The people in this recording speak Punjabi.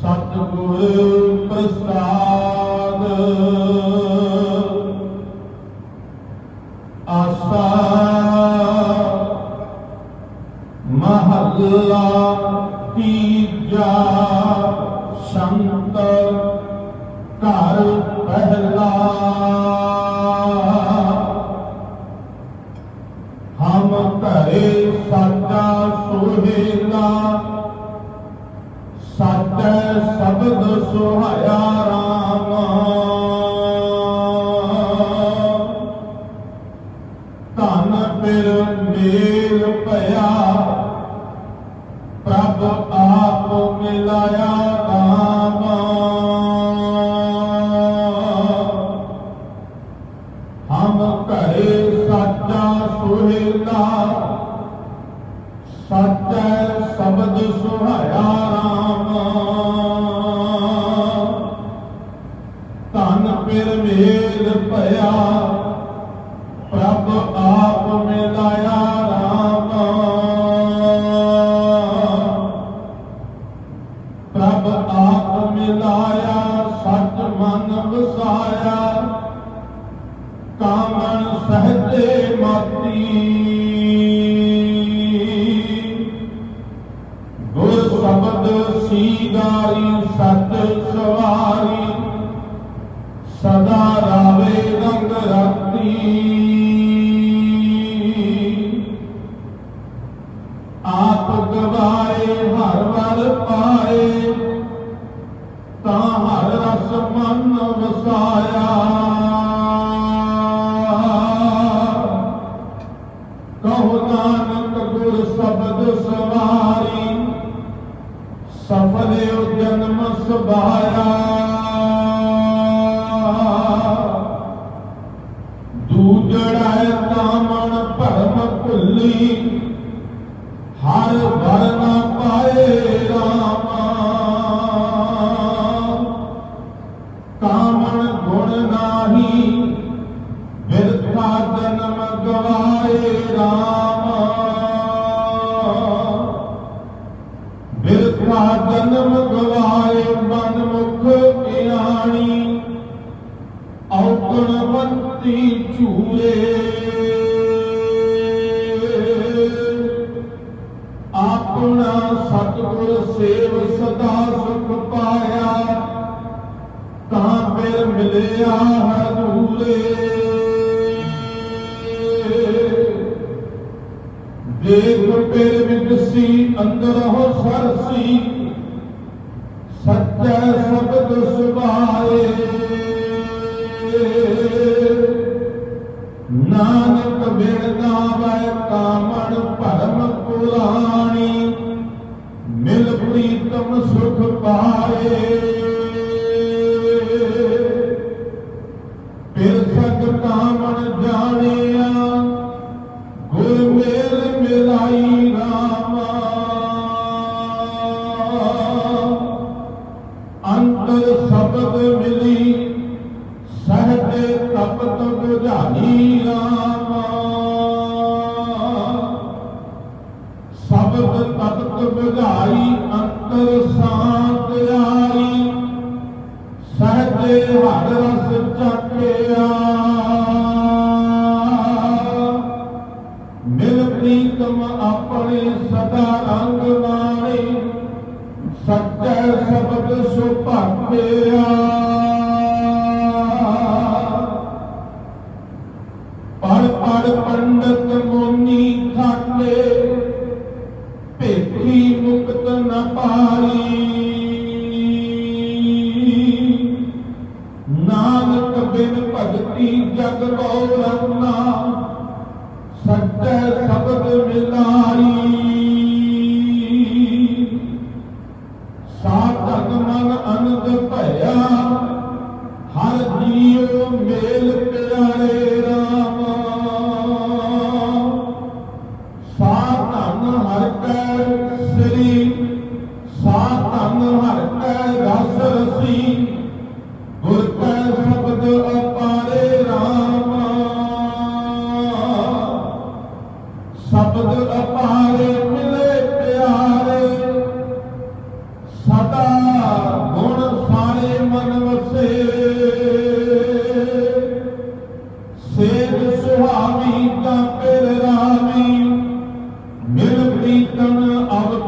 ਸਤਿਗੁਰ ਪ੍ਰਸਾਦ। ਆਸਾ ਮਹੱਲਾ ਤੀਜਾ ਸੰਤ ਘਰ ਪਹਿਲਾ। ਹਮ ਘਰੇ ਸਾਚਾ ਸੁਹੇਲਾ ਸ਼ਬਦ ਸੁਹਾਇਆ ਰਾਮ। ਧਨ ਪਿਰ ਮੇਲ ਭਇਆ ਪ੍ਰਭ ਆਪ ਮਿਲਾਇਆ। ਧਨ ਮੇਲ ਭਇਆ। ਪ੍ਰਭ ਆਪ ਮਿਲਾਇਆ ਰਾਮ। ਪ੍ਰਭ ਆਪ ਮਿਲਾਇਆ, ਸੱਚ ਮਨ ਵਸਾਇਆ। ਕਾਮਣ ਸਹਜੇ ਮਾਤੀ। ਗੁਰ ਸ਼ਬਦ ਸੀਗਾਰੀ, ਸੱਚ ਸਵਾਰੀ। ਸਦਾ ਰਾਵੇ ਰੰਗ ਰਾਤੀ। ਆਪ ਗਵਾਏ, ਹਰ ਵਰ ਪਾਏ, ਤਾਂ ਹਰ ਰਸ ਮਨ ਵਸਾਇਆ। ਕਹੋ ਨਾਨਕ ਗੁਰ ਸ਼ਬਦ ਸਵਾਰੀ ਸਫਲਿਓ ਜਨਮ ਸਬਾਇਆ। ਕਾਮਣ ਗੁਣ ਨਾਹੀ ਬਿਰਥਾ ਜਨਮ ਗਵਾਏ ਰਾਮਾ। ਬਿਰਥਾ ਜਨਮ ਗਵਾਏ ਮਨ ਮੁਖ ਗਿਆਣੀ ਔਗਣਵੰਤੀ ਝੂਰੇ ਆਪਣਾ ਸਤਿਗੁਰ ਸੇਵ ਸਦਾ ਸੁਖ ਪਾਇਆ, ਤਾਂ ਫਿਰ ਮਿਲਿਆ ਹਜ਼ੂਰੇ ਦੇਖ ਫਿਰ ਵਿਗਸੀ ਅੰਦਰ ਹੋ ਸਰਸੀ ਸੱਚਾ ਸ਼ਬਦ ਸੁਭਾਏ। ਨਾਨਕ ਬਿਨ ਨਾਵੈ ਕਾਮਣ ਭਰਮ ਪੁਰਾਣੀ। ਮਿਲ ਪ੍ਰੀਤਮ ਸੁਖ ਪਾਏ। ਫਿਰ ਸਤ ਕਾਮਣ ਜਾਣਿਆ, ਗੁਰ ਮੇਲ ਮਿਲਾਈ ਰਾਮਾ। ਅੰਤਰ ਸ਼ਬਦ ਮਿਲੀ, ਸਹਜੇ ਤਪਤ ਬੁਝਾਈ ਰਾਮਾ। ਸ਼ਬਦ ਤਪਤ ਬੁਝਾਈ ਸਹਜੇ ਹਰ ਰਸ ਚੱਕਿਆ ਮਿਲ ਪ੍ਰੀਤਮ ਆਪਣੇ ਸਦਾ ਰੰਗ ਨਾਣੀ ਸੱਚੈ ਸ਼ਬਦ ਸੁਭਾਗਿਆ ਪੜ ਪੜ ਪੰਡਤ ਮੋਨੀ ਖਾਤੇ ਭੇਖੀ ਮੁਕਤ ਨਾ ਪਾਈ ਨਾਨਕ ਬਿਨ ਭਗਤੀ ਜਗ ਗੌਰਵ ਸਦਾ ਗੁਣ ਸਾਰੇ ਮਨ ਵਸੇ। ਸੇਵ ਸੁਹਾਵੀ ਤਾਂ ਪਿਰ ਰਾਮੀ ਮਿਲ ਪ੍ਰੀਤਨ ਅਵ